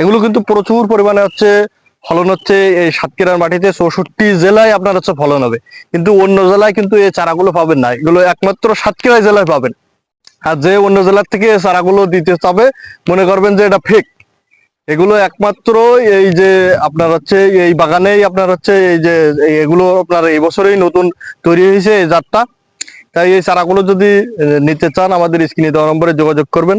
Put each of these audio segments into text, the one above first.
এগুলো কিন্তু প্রচুর পরিমাণে হচ্ছে ফলন হচ্ছে এই সাতক্ষীরার মাটিতে। চৌষট্টি জেলায় আপনার হচ্ছে ফলন হবে। কিন্তু অন্য জেলায় কিন্তু এই চারাগুলো পাবেন না। এগুলো একমাত্র সাতক্ষীরা জেলায় পাবেন। আর যে অন্য জেলার থেকে চারাগুলো দিতে চাবে, মনে করবেন যে এটা ফেক এগুলো একমাত্র এই যে আপনার হচ্ছে এই বাগানেই আপনার হচ্ছে এই যে এগুলো আপনার এই বছরেই নতুন তৈরি হয়েছে এই জাতটা। তাই এই চারাগুলো যদি নিতে চান, আমাদের স্ক্রিনে দেওয়া নম্বরে যোগাযোগ করবেন।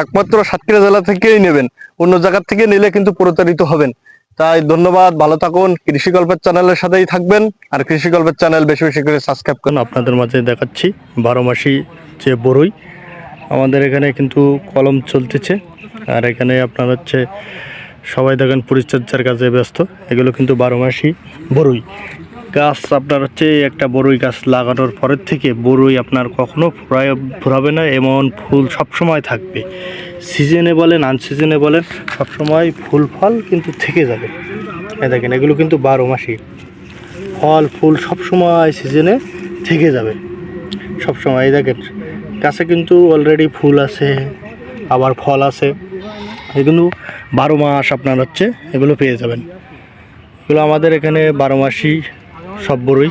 একমাত্র সাতক্ষীরা জেলা থেকেই নেবেন। অন্য জায়গা থেকে নিলে কিন্তু প্রতারিত হবেন। তাই ধন্যবাদ, ভালো থাকুন কৃষি গল্পের চ্যানেলের সাথেই থাকবেন আর কৃষি গল্পের চ্যানেল বেশি বেশি করে সাবস্ক্রাইব করুন। আপনাদের মাঝে দেখাচ্ছি বারো মাসি যে বড়ই আমাদের এখানে কিন্তু কলম চলতেছে। আর এখানে আপনার হচ্ছে সবাই দেখেন পরিচর্যার কাজে ব্যস্ত। এগুলো কিন্তু বারো মাসি বড়ই গাছ আপনার হচ্ছে একটা বড়ই গাছ লাগানোর পরের থেকে বড়ই আপনার কখনো ফুরায়, ফুরাবে না, এমন ফুল সব সময় থাকবে সিজনে বলেন আনসিজনে বলেন সব সময় ফুল ফল কিন্তু থেকে যাবে। এই দেখেন, এগুলো কিন্তু বারো মাসি। ফল, ফুল সব সময় সিজনে থেকে যাবে। সব সময় এই দেখেন, গাছে কিন্তু অলরেডি ফুল আছে, আবার ফল আছে। এগুলো বারো মাস আপনার হচ্ছে এগুলো পেয়ে যাবেন। এগুলো আমাদের এখানে বারো মাসই সব বড়ই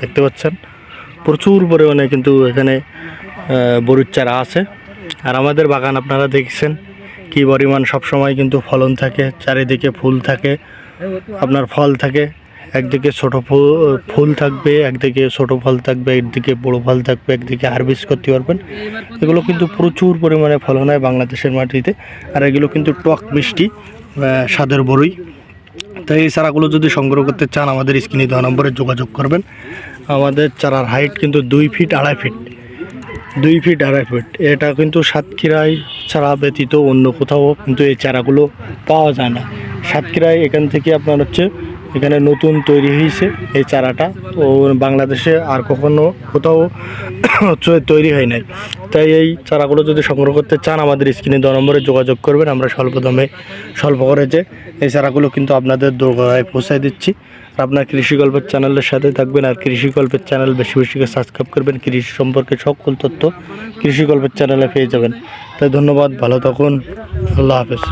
দেখতে পাচ্ছেন। প্রচুর পরিমাণে কিন্তু এখানে বড়ির চারা আছে। আর আমাদের বাগান আপনারা দেখছেন কি পরিমাণ সবসময় কিন্তু ফলন থাকে, চারিদিকে ফুল থাকে, আপনার ফল থাকে। একদিকে ছোট ফু- ফুল থাকবে, একদিকে ছোট ফল থাকবে, একদিকে বড় ফল থাকবে, একদিকে হারভেস্ট করতে পারবেন। এগুলো কিন্তু প্রচুর পরিমাণে ফলন হয় বাংলাদেশের মাটিতে। আর এগুলো কিন্তু টক মিষ্টি স্বাদের বড়ই তাই এই চারাগুলো যদি সংগ্রহ করতে চান, আমাদের স্ক্রিনে দেওয়া নম্বরে যোগাযোগ করবেন। আমাদের চারার হাইট কিন্তু দুই ফিট আড়াই ফিট দুই ফিট আড়াই ফিট এটা কিন্তু সাতক্ষীরায় ছাড়া ব্যতীত অন্য কোথাও কিন্তু এই চারাগুলো পাওয়া যায় না। সাতক্ষীরায় এখান থেকে আপনার হচ্ছে এখানে নতুন তৈরি হয়েছে এই চারাটা। ও বাংলাদেশে আর কখনো কোথাও তৈরি হয় নাই। তাই এই চারাগুলো যদি সংগ্রহ করতে চান, আমাদের স্ক্রিনে দেওয়া নম্বরে যোগাযোগ করবেন। আমরা স্বল্প দামে স্বল্প খরচে এই চারাগুলো কিন্তু আপনাদের দোরগোড়ায় পৌঁছায় দিচ্ছি। আর আপনার কৃষি গল্পের চ্যানেলের সাথে থাকবেন। আর কৃষি গল্পের চ্যানেল বেশি বেশি করে সাবস্ক্রাইব করবেন। কৃষি সম্পর্কে সকল তথ্য কৃষি গল্পের চ্যানেলে পেয়ে যাবেন। তাই ধন্যবাদ, ভালো থাকুন। আল্লাহ হাফেজ।